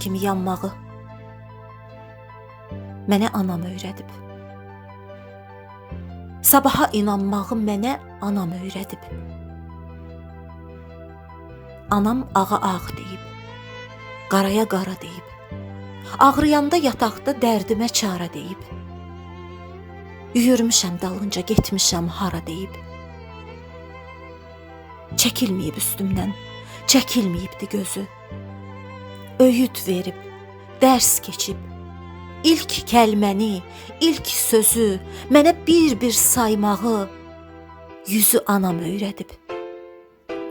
kimi yanmağı mənə anam öyrədib. Sabaha inanmağı mənə anam öyrədib. Anam ağa ağ deyib, qaraya qara deyib. Ağrıyanda yataqda dərdimə çara deyib. Yürümüşəm dalınca getmişəm hara deyib. Çəkilməyib üstümdən, çəkilməyibdi gözü. Öyüd verib, dərs keçib. İlk kəlməni, ilk sözü mənə bir-bir saymağı yüzü anam öyrədib.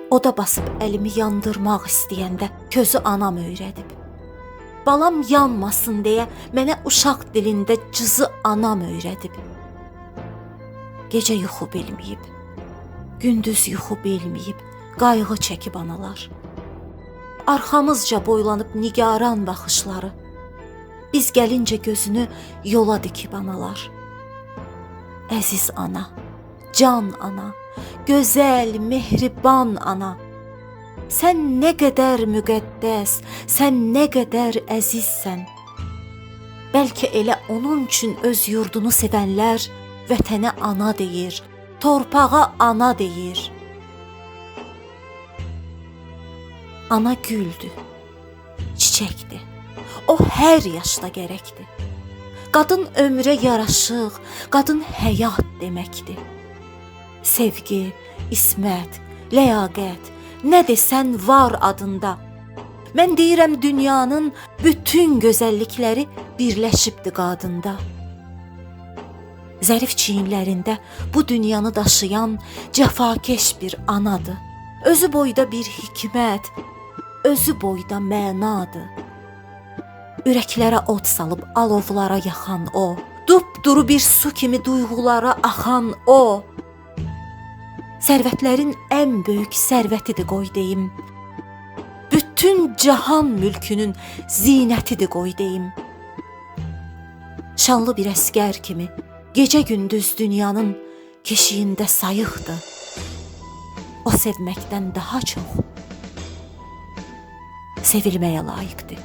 O da basıb əlimi yandırmaq istəyəndə közü anam öyrədib. Balam yanmasın deyə mənə uşaq dilində cızı anam öyrədib. Gecə yuxu bilməyib, gündüz yuxu bilməyib, qayğı çəkib analar. Arxamızca boylanıb nigaran baxışları. Biz gəlincə gözünü yola dikib analar. Əziz ana, can ana, gözəl, mehriban ana. Sən nə qədər müqəddəs, sən nə qədər əzizsən. Bəlkə elə onun üçün öz yurdunu sevənlər vətənə ana deyir, torpağa ana deyir. Ana güldü, çiçəkdir. O hər yaşda gərəkdir. Qadın ömrə yaraşıq, qadın həyat deməkdir. Sevgi, ismət, ləyaqət, nə desən var adında. Mən deyirəm dünyanın bütün gözəllikləri birləşibdi qadında. Zərif çiyinlərində bu dünyanı daşıyan cəfakeş bir anadır. Özü boyda bir hikmət, özü boyda mənadır. Ürəklərə od salıb alovlara yaxan o, dupduru bir su kimi duyğulara axan o. Sərvətlərin ən böyük sərvətidir qoy deyim. Bütün cahan mülkünün zinətidir qoy deyim. Şanlı bir əskər kimi gecə gündüz dünyanın keşiyində sayıqdır. O sevməkdən daha çox sevilmeye layıktı.